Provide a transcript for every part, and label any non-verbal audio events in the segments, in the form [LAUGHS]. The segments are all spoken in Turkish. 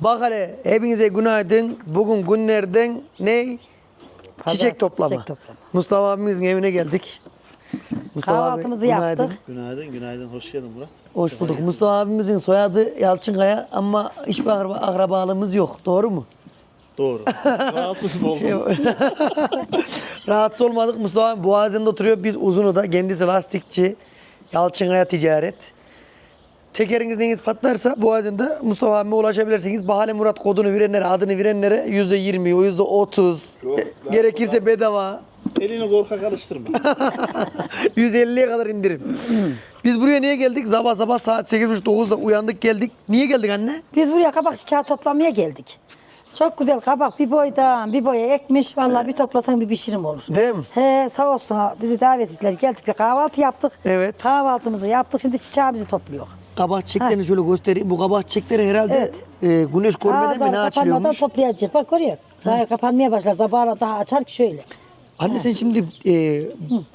Bak hele hepinize günaydın. Bugün günlerden ne? Çiçek toplama. çiçek toplama. Mustafa abimizin evine geldik. Mustafa abi, Kahvaltımızı günaydın. yaptık. Günaydın, günaydın. Hoş geldin Murat. Hoş bulduk. Mustafa abimizin soyadı Yalçınkaya ama hiçbir akraba, akrabalığımız yok. Doğru mu? Doğru. [LAUGHS] Rahatsız mı oldun? [LAUGHS] Rahatsız olmadık. Mustafa abi Boğazi'nde oturuyor. Biz Uzun'da. Kendisi lastikçi. Yalçınkaya ticaret. Tekeriniz neyiniz patlarsa Boğazi'nde Mustafa abime ulaşabilirsiniz. Bahane Murat kodunu verenlere, adını verenlere yüzde yirmi, yüzde otuz. Yok, ben Gerekirse bedava. Elini korkak alıştırma. [LAUGHS] 150'ye kadar indirim. Biz buraya niye geldik? Sabah sabah saat 8.30-9'da uyandık geldik. Niye geldik anne? Biz buraya kabak çiçeği toplamaya geldik. Çok güzel kabak bir boydan bir boya ekmiş. Vallahi bir toplasan bir pişirim olur. Değil mi? He sağ olsun bizi davet ettiler. Geldik bir kahvaltı yaptık. Evet. Kahvaltımızı yaptık. Şimdi çiçeğimizi topluyor. Kabak çiçeklerini şöyle göstereyim. Bu kabak çiçekleri herhalde e, güneş görmeden mi ne kapanmadan açılıyormuş? toplayacak. Bak görüyor. Daha kapanmaya başlar. Sabahına daha açar ki şöyle. Anne sen şimdi e,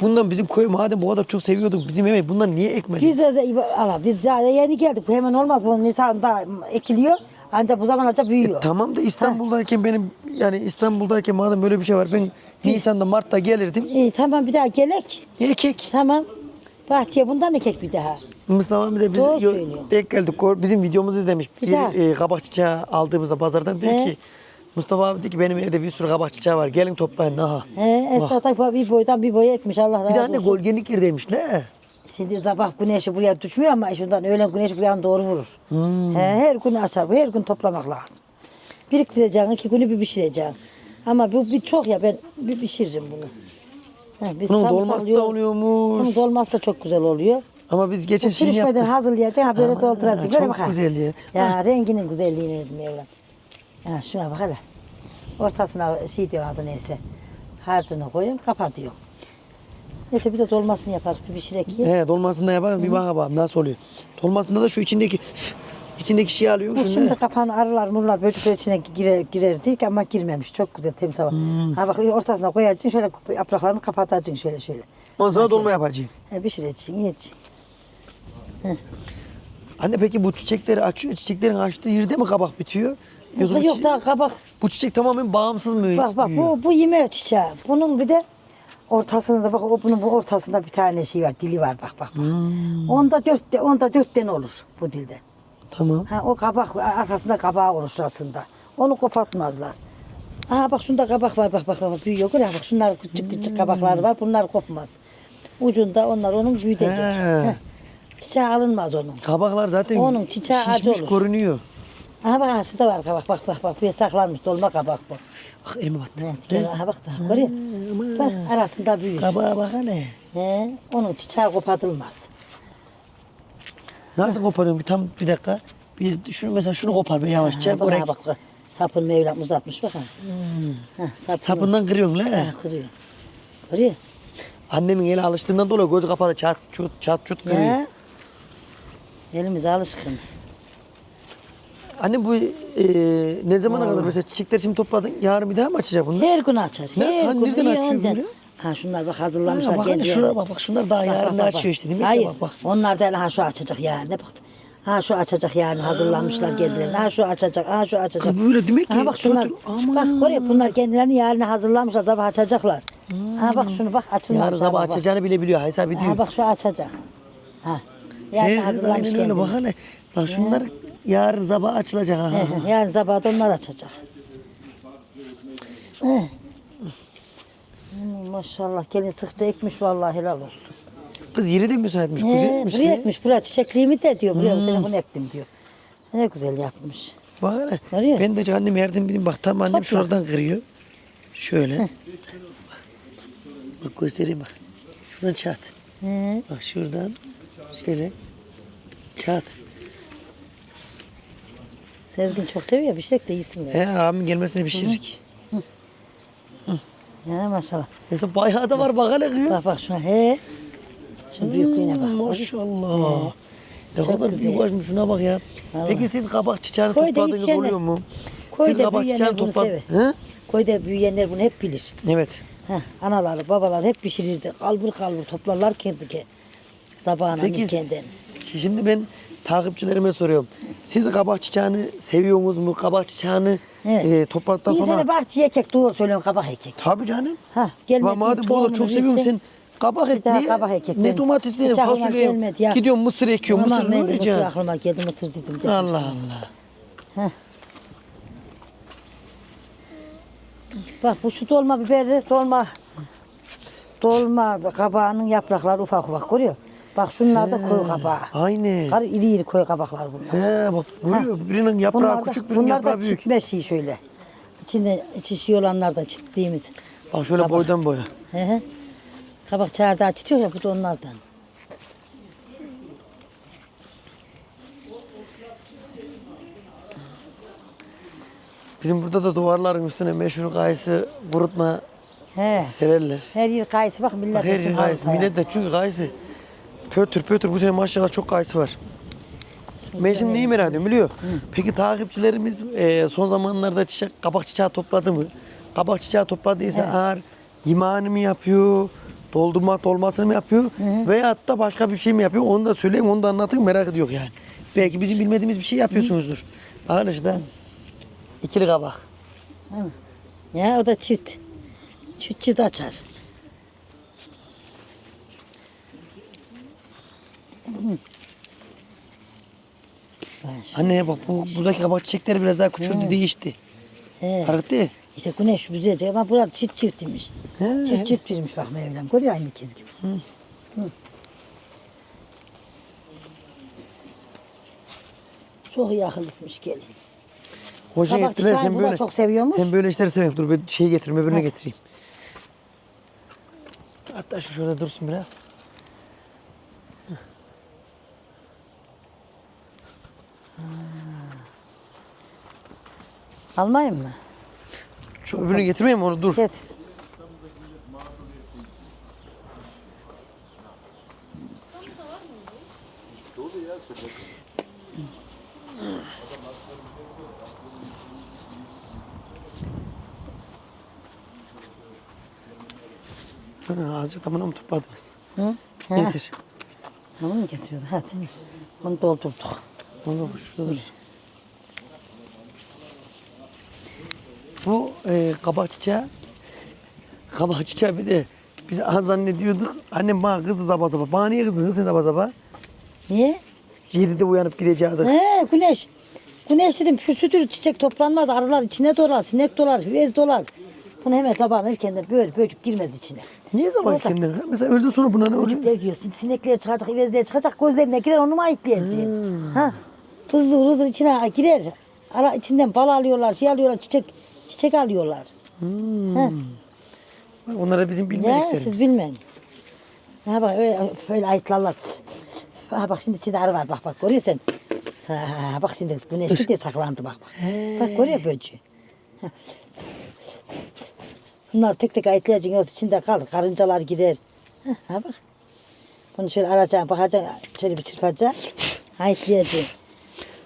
bundan bizim köy madem bu kadar çok seviyorduk bizim eve bundan niye ekmedin? Biz de ala biz daha yeni geldik. Bu hemen olmaz. Bu Nisan'da ekiliyor. Ancak bu zaman ancak büyüyor. Tamam da İstanbul'dayken benim yani İstanbul'dayken madem böyle bir şey var ben Nisan'da Mart'ta gelirdim. İyi tamam bir daha gelek. Ekek. Tamam. Bahçeye bundan ekek bir daha. Mustafa bize biz Doğru yo- söylüyor. denk geldik. Bizim videomuzu izlemiş. Bir Bir, daha. e, kabak çiçeği aldığımızda pazardan diyor He. ki Mustafa abi dedi ki benim evde bir sürü kabak çiçeği var. Gelin toplayın daha. He, Esra tak bir boydan bir boya etmiş Allah razı Bir de anne olsun. golgenik gir demiş ne? Şimdi sabah güneşi buraya düşmüyor ama şundan öğlen güneş bu yana doğru vurur. Hmm. He, her gün açar bu her gün toplamak lazım. Biriktireceksin iki günü bir pişireceksin. Ama bu bir çok ya ben bir pişiririm bunu. He, biz Bunun dolması da yoğurt- oluyormuş. Bunun dolması da çok güzel oluyor. Ama biz geçen Bu şey pişmeden yaptık. hazırlayacaksın ha böyle Aman, dolduracaksın. çok bak ha. güzel ya. Ya renginin güzelliğini dedim evlen. Ha şuna bak hele. Ortasına şey diyor adı neyse. Harcını koyun kapatıyor. Neyse bir de dolmasını yapar bir pişirek ye. He dolmasında yapalım bir bak bakalım nasıl oluyor. Dolmasında da şu içindeki içindeki şeyi alıyor. Bu şimdi kapağını arılar murlar böcekler içine girer, girerdik ama girmemiş. Çok güzel temiz hava. Hmm. Ha bak ortasına koyacaksın şöyle yapraklarını kapatacaksın şöyle şöyle. Ondan sonra dolma yapacağım. He pişireceksin yiyeceksin. Anne peki bu çiçekleri açıyor. Çiçeklerin açtığı yerde mi kabak bitiyor? Yoksa bu, Yok çi- daha kabak. bu çiçek tamamen bağımsız mı? Bak bak büyüyor? bu bu yeme çiçeği. Bunun bir de ortasında da bak o bunun bu ortasında bir tane şey var dili var bak bak bak. Hmm. Onda dört de- onda dört tane olur bu dilde. Tamam. Ha, o kabak arkasında kabağı olur şurasında. Onu kopatmazlar. Aha bak şunda kabak var bak bak bak büyüyor. Gör, bak şunlar küçük küçük kabakları var. Bunlar kopmaz. Ucunda onlar onun büyütecek. He. Heh. Çiçeği alınmaz onun. Kabaklar zaten Onun çiçeği acı şişmiş olur. görünüyor. Aha bak aha, şurada var kabak bak bak bak bir saklanmış dolma kabak bu. Ah elime battı. Evet, gel, aha bak da görüyor musun? Bak arasında büyür. Kabağa bak hele. He, onun çiçeği kopatılmaz. Nasıl koparıyorum bir tam bir dakika. Bir şunu mesela şunu kopar be yavaşça. Ha, bak, Oraya ha, bak, bak. Sapın Mevlam uzatmış bak ha. Ha, sapını- sapından kırıyorsun la. Ha, kırıyor. Kırıyor. Annemin eli alıştığından dolayı gözü kapalı çat çut çat çut kırıyor. Ya. Elimize alışkın. Anne bu e, ne zamana kadar mesela çiçekler şimdi topladın yarın bir daha mı açacak bunlar? Her gün açar. Nasıl? Her Hani gün nereden iyi açıyor ondan. Ha şunlar bak hazırlamışlar Ha, bak hani şuraya bak bak şunlar daha Bak, yarın bak, bak, açıyor işte. Demek Hayır. ki bak bak. Onlar da ha şu açacak yarın. Bak. Ha şu açacak yarın hazırlamışlar kendilerini. Ha şu açacak. Ha şu açacak. Kız böyle demek ki. Ha bak şunlar. Aman. Bak görüyor bunlar kendilerini yarın hazırlamışlar. Sabah açacaklar. Ha bak şunu bak açılmamış. Yarın sabah açacağını bile biliyor hesap ediyor. Ha bak şu açacak. Ha. Yarın He, kız, hazırlamış aynen öyle bak hele. Bak şunlar yarın sabah açılacak. Ha. He, he, Yarın sabah da onlar açacak. Eh. Hmm, Maşallah gelin sıkça ekmiş vallahi helal olsun. Kız yeri de müsaitmiş. He, Güzelmiş. buraya ki. ekmiş. Buraya çiçekliğimi de diyor. Buraya Hmm. seni bunu ektim diyor. Ne güzel yapmış. Bak hele. Görüyor. Ben de annem yardım edeyim. Bak tam annem Topla. şuradan kırıyor. Şöyle. bak göstereyim bak. Şuradan çat. He. Bak şuradan şöyle çat. Sezgin çok seviyor. Bir şey de iyisin. He abimin gelmesine pişiririk. He maşallah. Mesela bayağı da var bak hele. Bak bak şuna he. Şunun büyüklüğüne bak. Maşallah. Ne Çok kadar güzel. büyük şuna bak ya. Vallahi. Peki siz kabak çiçeğini Koyda topladığınız yetişenler- oluyor mu? Koyda siz kabak büyüyenler çiçeğini bunu topla... sever. Hı? Köyde büyüyenler bunu hep bilir. Evet. Heh, anaları, babalar hep pişirirdi. Kalbur kalbur toplarlar kendi ke. Sabahına Peki kendini. şimdi ben takipçilerime soruyorum. Siz kabak çiçeğini seviyorsunuz mu? Kabak çiçeğini Evet. e, topladıktan Bir sonra... sene bahçeye ekek doğru söylüyorum kabak ekek. Tabii canım. Ha gelmedi. Ama madem bu kadar çok seviyorsun sen kabak ek daha niye? kabak ek. Ne domates ne Hiç aklıma fasulye. gelmedi ya. Gidiyorum mısır ekiyorum. Aman Mısır ne mısır aklıma geldi mısır dedim. dedim. Allah Allah. Bak bu şu dolma biberi dolma dolma kabağının yaprakları ufak ufak görüyor. Bak şunlar da koyu kabağı. Aynen. Kar iri iri koyu kabaklar bunlar. He bak görüyor. Birinin yaprağı Bunlar da, küçük birinin bunlar yaprağı da büyük. çitme şey şöyle. İçinde içi şey olanlar da çittiğimiz. Bak şöyle Kabak. boydan boya. He he. Kabak çardağı çitiyor ya bu da onlardan. Bizim burada da duvarların üstüne meşhur kayısı kurutma He. sererler. Her yer kayısı bak millet Bak her yer kayısı. Millet de çünkü kayısı pötür pötür. Bu sene maşallah çok kayısı var. Ben şimdi neyi merak ediyorum biliyor Peki takipçilerimiz e, son zamanlarda çiçek, kabak çiçeği topladı mı? Kabak çiçeği topladıysa Evet. eğer imani mi yapıyor? Doldurma dolmasını mı yapıyor? Veyahut da başka bir şey mi yapıyor? Onu da söyleyin, onu da anlatın merak ediyor yani. Belki bizim bilmediğimiz bir şey yapıyorsunuzdur. Bakın işte ikili kabak. Ya o da çift. Çift çift açar. Anne bak bu, buradaki kabak çiçekleri biraz daha küçüldü, değişti. He. Fark değil. İşte güneş güzelce ama burada çift çift imiş. He. Çift çift vermiş bak Mevlam. Görüyor aynı ikiz gibi. Hı. Çok iyi akıl etmiş gelin. Hoca Kabak çiçeği sen bu da böyle. çok seviyormuş. Sen böyle işleri seviyorsun. Dur ben şeyi getireyim öbürünü Hadi. getireyim. Hatta şu şöyle dursun biraz. Almayayım mı? Şu öbürünü getirmeyeyim mi onu dur. Getir. Ha, azıcık da bana mı topladınız? Hı? Ha, Getir. Onu mu getiriyordu? Hadi. Onu doldurduk. Onu şurada dursun. Bu e, kabak çiçeği. Kabak çiçeği bir de biz az zannediyorduk. Annem bana kızdı sabah sabah. Bana niye kızdın sen sabah sabah? Niye? 7'de uyanıp gidecektik. He güneş. Güneş dedim pürsüdür çiçek toplanmaz. Arılar içine dolar, sinek dolar, bez dolar. Bunu hemen tabağın erkenden böyle böcük girmez içine. Niye zaman Orada. kendin? Mesela öldün sonra buna ne oluyor? Böcekler giriyor. sin- Sinekler çıkacak, ivezler çıkacak, gözlerine girer onu mu ayıklayacak? Ha. Hızlı hızlı içine girer. Ara içinden bal alıyorlar, şey alıyorlar, çiçek çiçek alıyorlar. He. Bak, Onlar da bizim Ya bilmediklerimiz. siz bilmeyin. Ha bak öyle, öyle ayıtlarlar. Ha bak şimdi içinde arı var bak bak görüyor sen. Ha, bak şimdi güneş gidiyor saklandı bak bak. Bak görüyor böcüğü. Ha. Bunlar tek tek ayıtlayacaksın yoksa içinde kalır. Karıncalar girer. Ha, ha bak. Bunu şöyle aracaksın bakacaksın şöyle bir çırpacaksın. Ayıtlayacaksın.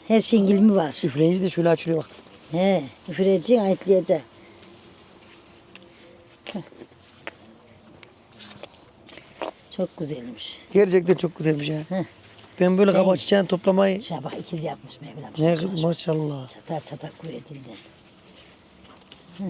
Her şeyin ilmi var. Üfleyince de şöyle açılıyor bak. He, ayıtlayacaksın. Heh. Çok güzelmiş. Gerçekten çok güzelmiş ya. Heh. Ben böyle kabak Değil. çiçeğini toplamayı... Şuna bak ikiz yapmış Mevlam. Ne kız maşallah. Çatal çatal kuvvetinden. Hı.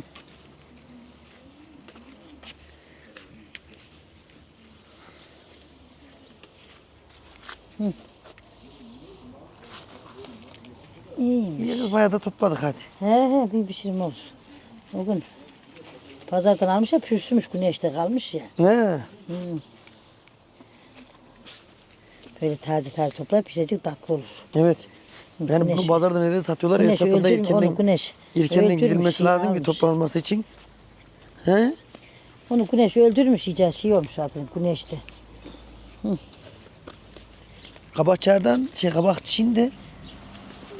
İyiymiş. İyi kız bayağı da topladık hadi. He he bir pişirim olur. O gün pazardan almış ya pürsümüş güneşte kalmış ya. Ne? Böyle taze taze toplayıp pişirecek tatlı olur. Evet. Yani bunu Güneş- pazarda neden satıyorlar? Güneş Esnafında öldürmüş erkenden, onu güneş. erkenden gidilmesi şey lazım ki almış. toplanması için. He? Onu güneş öldürmüş iyice şey olmuş zaten güneşte. Kabak çardan, şey kabak çinde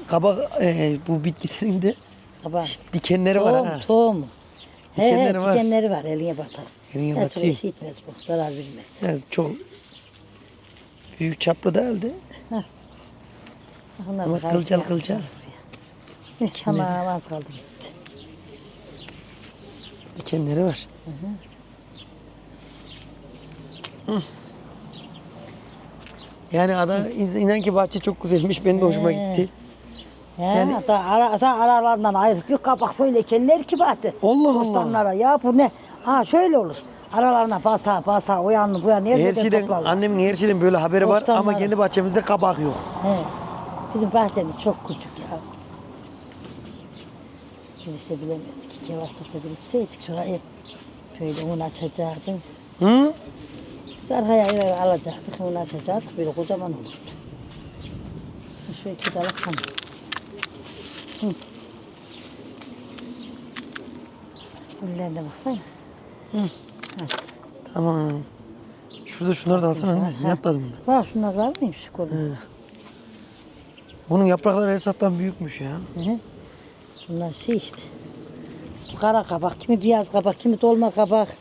kabak e, bu bitkisinin de Sabah. dikenleri var Tohum, ha. tohum. He he Dikenleri var. dikenleri var eline batar. Eline çok batıyor. şey etmez bu zarar vermez. Yani çok büyük çaplı değildi. Bunlar Ama da kayısı kılcal yapmış kılcal. buraya. Tamam az kaldı bitti. Dikenleri var. Hı. Yani adam inan ki bahçe çok güzelmiş. Benim de hoşuma gitti. He, Yani- da, ara, da aralarından ayırıp bir kabak şöyle keller ki battı. Allah Allah. Bostanlara ya bu ne? Ha şöyle olur. Aralarına basa basa o yanını bu yanını ezmeden şeyden, toplarlar. annemin her şeyden böyle haberi var ama kendi bahçemizde kabak yok. He. Bizim bahçemiz çok küçük ya. Biz işte bilemedik. Kevaslıkta bir içseydik şurayı böyle un açacaktık. Hı? Biz arkaya eve alacaktık, un açacaktık. Böyle kocaman olurdu. Şu iki dalık tamam. Hı. Güllerine baksana. Tamam. Şurada şunları da alsana anne. Ne atladın bunu? Bak şunlar var mıymış kolumda? Bunun yaprakları Esat'tan büyükmüş ya. Hı hı. Bunlar şey işte. Bu kara kabak, kimi beyaz kabak, kimi dolma kabak.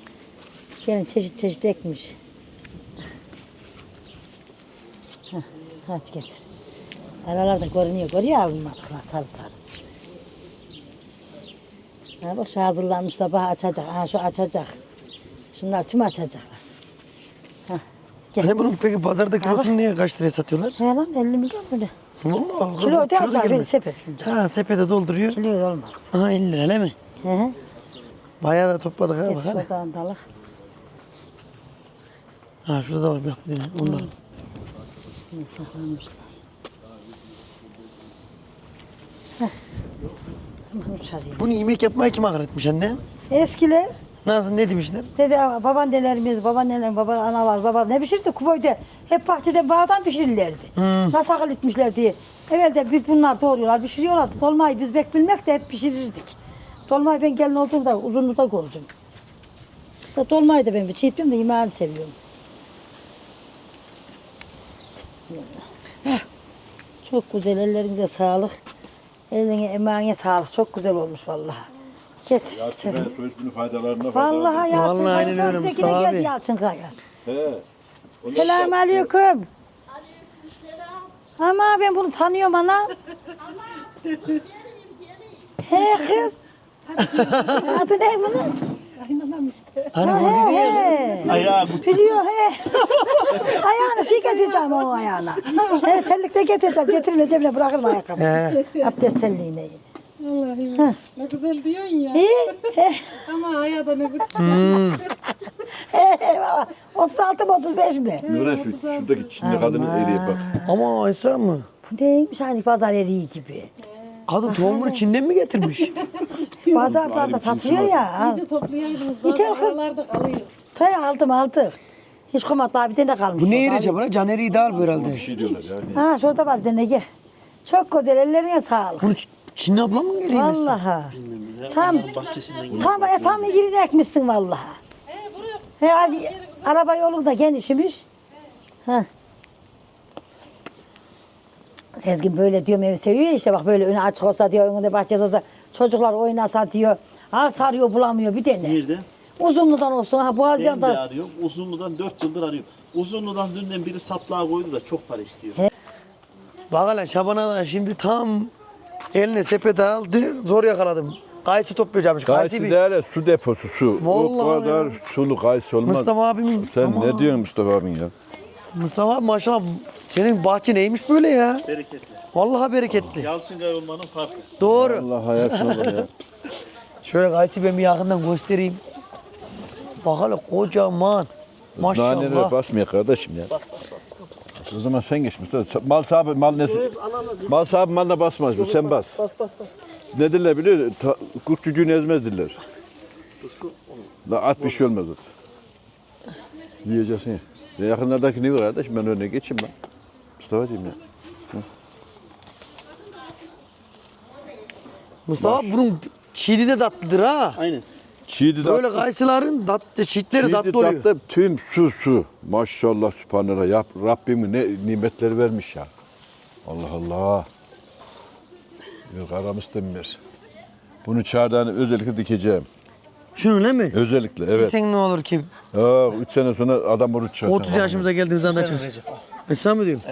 Yani çeşit çeşit ekmiş. Heh, hadi getir. Aralarda görünüyor, görüyor alınmadıklar sarı sarı. Ha bak şu hazırlanmış sabah açacak. Ha şu açacak. Şunlar tüm açacaklar. Heh, gel. Hani bunun peki pazarda kilosunu niye kaç liraya satıyorlar? He lan 50 milyon mu ne? Vallahi. Kilo lan, gelmez. böyle sepet şunca. Ha sepete dolduruyor. Kilo olmaz. Aha 50 lira değil mi? He he. Bayağı da topladık ha hadi. şuradan dalık. Ha şurada da var bir hafta yine. Onu da al. Yine saklamışlar. Heh. Hemen uçarayım. Bunu yemek yapmaya kim öğretmiş anne? Eskiler Nasıl ne demişler? dedi babaannelerimiz, babaanneler, baba analar, baba ne pişirdi? Kuboyda hep bahçede bağdan pişirirlerdi. Nasıl akıl etmişler diye. Evvelde bir bunlar doğruyorlar, pişiriyorlardı. Dolmayı biz pek bilmek de hep pişirirdik. Dolmayı ben gelin olduğumda uzunluğu da gördüm. Dolmayı da ben bir şey etmiyorum da yemeğini seviyorum. Bismillah. Heh. Çok güzel, ellerinize sağlık. Eline, emeğine sağlık. Çok güzel olmuş vallahi. Getir. Ya sevin. ben soy isminin faydalarına Vallahi Yalçın Vallahi Kaya. aynen öyle Bize Mustafa yine geldi abi. Yalçın Kaya. He. Selamun aleyküm. Ama ben bunu tanıyorum ana. He kız. Adı ne bunun? Hani Ha, bu he, he. Ayağı bu. Biliyor he. [LAUGHS] ayağını şey getireceğim o ayağına. He terlikle getireceğim. Getirme cebine bırakırım ayakkabı. He. Abdest terliğine. Vallahi ne güzel diyorsun ya. He, he, Ama hayata ne güzel. Hmm. he, he. valla. 36 mı 35 mi? Nura şu şuradaki Çinli kadının eriye bak. Ama Aysa mı? Bu neymiş hani pazar eriği gibi. Kadın tohumunu [LAUGHS] Çin'den mi getirmiş? Pazarlarda satılıyor ya. İyice toplayaydınız. Yeter Bazı kız. kalıyor. Tay aldım aldık. Hiç komat daha bir tane kalmış. bu ne yeri acaba? Caner iyi değil bu herhalde. Bir şey diyorlar ya. Ha şurada var bir tane gel. Çok güzel ellerine sağlık. Bunu Ç- Çinli abla mı geliyor mesela? Vallahi. Tam. Tam Bahçesinden tam e, tam yerini ekmişsin vallahi. He hadi araba yolunda genişmiş. Ha. Sezgin böyle diyor evi seviyor ya işte bak böyle önü açık olsa diyor önünde bahçesi olsa çocuklar oynasa diyor. Ar sarıyor bulamıyor bir tane. Nerede? Uzunludan olsun ha Ben de Boğaziyan'da. arıyorum. Uzunlu'dan 4 yıldır arıyorum. Uzunlu'dan dünden biri saplığa koydu da çok para istiyor. Bak hele Şaban'a da şimdi tam eline sepet aldı. Zor yakaladım. Kayısı toplayacakmış. Kayısı Kayısı bir... değerli su deposu su. Vallahi o kadar ya. sulu kayısı olmaz. Mustafa abimin... Sen Aman. ne diyorsun Mustafa abin ya? Mustafa abi maşallah senin bahçe neymiş böyle ya? Bereketli. Vallahi bereketli. Yalçıngay olmanın farkı. Doğru. Allah hayatına bak ya. Şöyle kayısı ben bir yakından göstereyim. Bak hele kocaman. Nanelere Maşallah. basmıyor kardeşim ya. Bas bas bas. O zaman sen geç Mustafa. Mal sahibi mal nesi? Mal sahibi malına basmaz bu. Sen bas. Bas bas bas. Ne derler biliyor musun? Ta- Kurt cücüğünü ezmez derler. Dur şu onu. La at bir şey olmaz. Yiyeceksin ya. Ya. Yakınlardaki ne var kardeşim ben önüne geçeyim ben. Mustafa'cığım ya. Mustafa abi bunun çiğdi de tatlıdır ha. Aynen. Çiğdi Böyle tatlı. kayısıların tatlı, çiğitleri tatlı oluyor. tatlı tüm su su. Maşallah sübhanallah. Yap, Rabbimin ne nimetleri vermiş ya. Allah Allah. Bir karamız demir. Bunu çardağını özellikle dikeceğim. Şunu öyle mi? Özellikle evet. Sen ne olur ki? Aa, üç sene sonra adam oruç çıkarsa. 30 yaşımıza geldiğimiz anda al. Ben sana mı diyorum?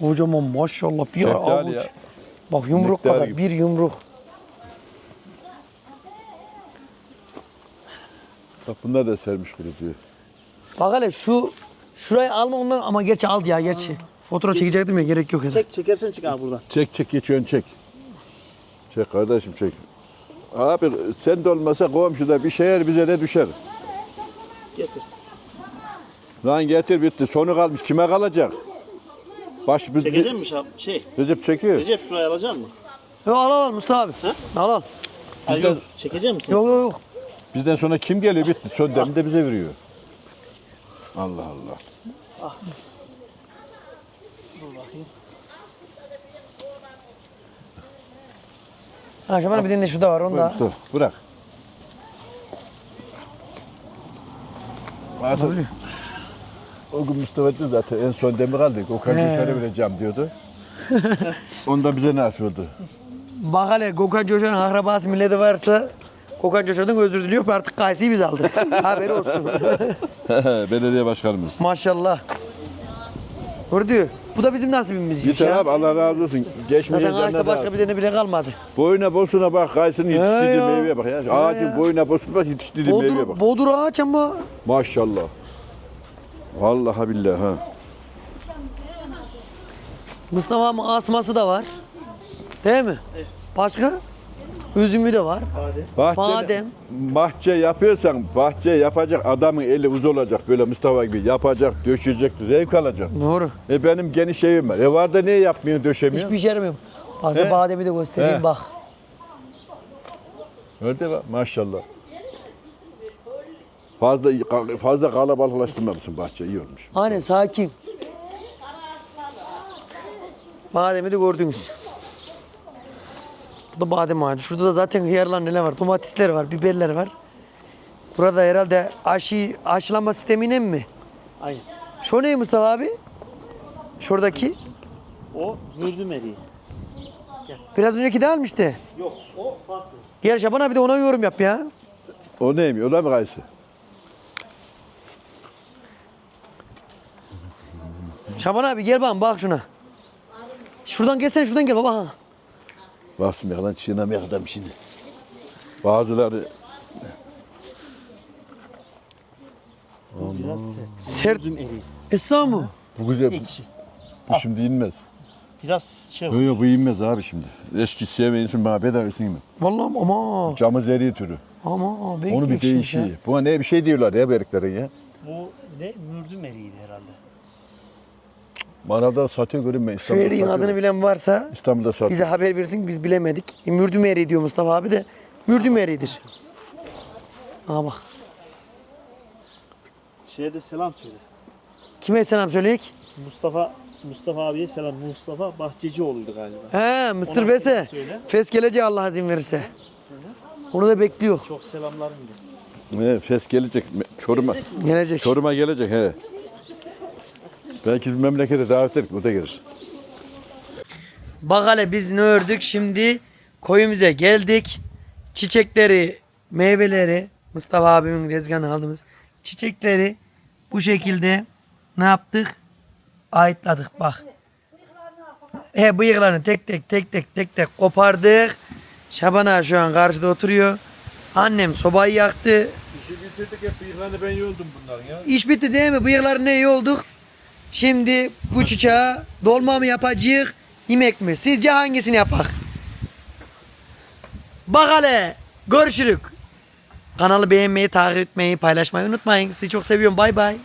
Kocaman maşallah bir Şeftali avuç. ya. Bak yumruk Nektar kadar gibi. bir yumruk. Bak bunlar da sermiş kuru diyor. Bak hele şu Şurayı alma ondan ama gerçi al ya gerçi. Fotoğraf çekecektim ya gerek yok. ya. Çek çekersen çık abi buradan. Çek çek geç ön çek. Çek kardeşim çek. Abi sen de olmasa komşuda bir şeyler bize de düşer. Getir. Lan getir bitti. Sonu kalmış. Kime kalacak? Baş biz Çekecek misin abi? Şey. Recep çekiyor. Recep şurayı alacak mısın? Yok al al Mustafa abi. Al al. Hayır yok. Çekecek misin? Yok yok yok. Bizden sonra kim geliyor bitti. Son demini de bize veriyor. Allah Allah. Dur bakayım. Ha Şaban bir tane de şurada var onu da. Mustafa bırak. Artık o gün Mustafa dedi zaten en son demir aldık. O kadar He. dışarı vereceğim diyordu. [LAUGHS] Onda bize nasıl oldu? Bak hele Gökhan Coşar'ın akrabası milleti varsa Gökhan Coşar'dan özür diliyor artık Kaysi'yi biz aldık. [LAUGHS] Haberi olsun. Belediye başkanımız. Maşallah. Gördü. Bu da bizim nasibimiz Git ya. abi Allah razı olsun. Geçmeye Zaten ağaçta başka bir tane bile kalmadı. Boyuna bosuna bak kaysının yetiştirdiği ya. meyveye bak ya. Ağacın ya. boyuna bosuna bak yetiştirdiği meyveye Bodur, bak. bodur ağaç ama Maşallah. Vallahi billahi ha. Mustafa'nın asması da var. Değil mi? Başka? Üzümü de var. Bahçe, Badem. bahçe yapıyorsan bahçe yapacak adamın eli uz olacak böyle Mustafa gibi yapacak, döşeyecek, zevk alacak. Doğru. E benim geniş evim var. E var da niye yapmıyorsun, döşemiyorsun? Hiçbir şey yaramıyorum. Fazla He. bademi de göstereyim He. bak. Öyle bak maşallah. Fazla fazla kalabalıklaştırmamışsın bahçe iyi olmuş. Aynen sakin. Bademi de gördünüz. Bu da badem ağacı. Şurada da zaten hıyarlar neler var. Domatesler var, biberler var. Burada herhalde aşı, aşılama sistemine mi? Aynen. Şu ne Mustafa abi? Şuradaki. O mürdüm eriği. Biraz önceki de almıştı. Yok o farklı. Gel Şaban abi de ona yorum yap ya. O neymiş? O da mı kayısı? Şaban abi gel bana bak şuna. Şuradan gelsene şuradan gel baba. Basmıyor lan çiğnemeye adam şimdi. Bazıları Biraz sert. Sert. Eriği. Esra mı? bu güzel. Ekşi. Bu şimdi inmez. Biraz şey Yok olmuş. yok bu inmez abi şimdi. Eski sevmeyin bana bedavasın mı? Vallahi ama. Camı zeri türü. Ama belki Onu bir değişiyor. ya. Buna ne bir şey diyorlar ya bu eriklerin ya. Bu ne? Mürdüm eriğiydi herhalde. Bana da satıyor görün ben Şu İstanbul'da eriğin satıyorum. adını bilen varsa İstanbul'da satıyor. bize haber versin biz bilemedik. E, mürdüm eriği diyor Mustafa abi de. Mürdüm eriğidir. Aa bak. Şeye de selam söyle. Kime selam söyleyek? Mustafa Mustafa abiye selam. Mustafa Bahçecioğlu'ydu galiba. He Mr. Ona Bese. selam söyle. Fes gelecek Allah izin verirse. Onu da bekliyor. Çok selamlarım ilet. Evet, Fes gelecek. Çorum'a. Gelecek. Çorum'a gelecek he. Belki bir memlekete davet edip o da gelir. Bak hele biz ne ördük şimdi koyumuza geldik. Çiçekleri, meyveleri Mustafa abimin tezgahına aldığımız çiçekleri bu şekilde ne yaptık? Ayıtladık bak. He bıyıklarını tek tek tek tek tek tek kopardık. Şaban ağa şu an karşıda oturuyor. Annem sobayı yaktı. İşi bitirdik hep bıyıklarını ben yoldum bunların ya. İş bitti değil mi? Bıyıklarına iyi olduk. Şimdi bu çiçeğe dolma mı yapacak, yemek mi? Sizce hangisini yapak? Bak. Görüşürük. Kanalı beğenmeyi, takip etmeyi, paylaşmayı unutmayın. Sizi çok seviyorum. Bay bay.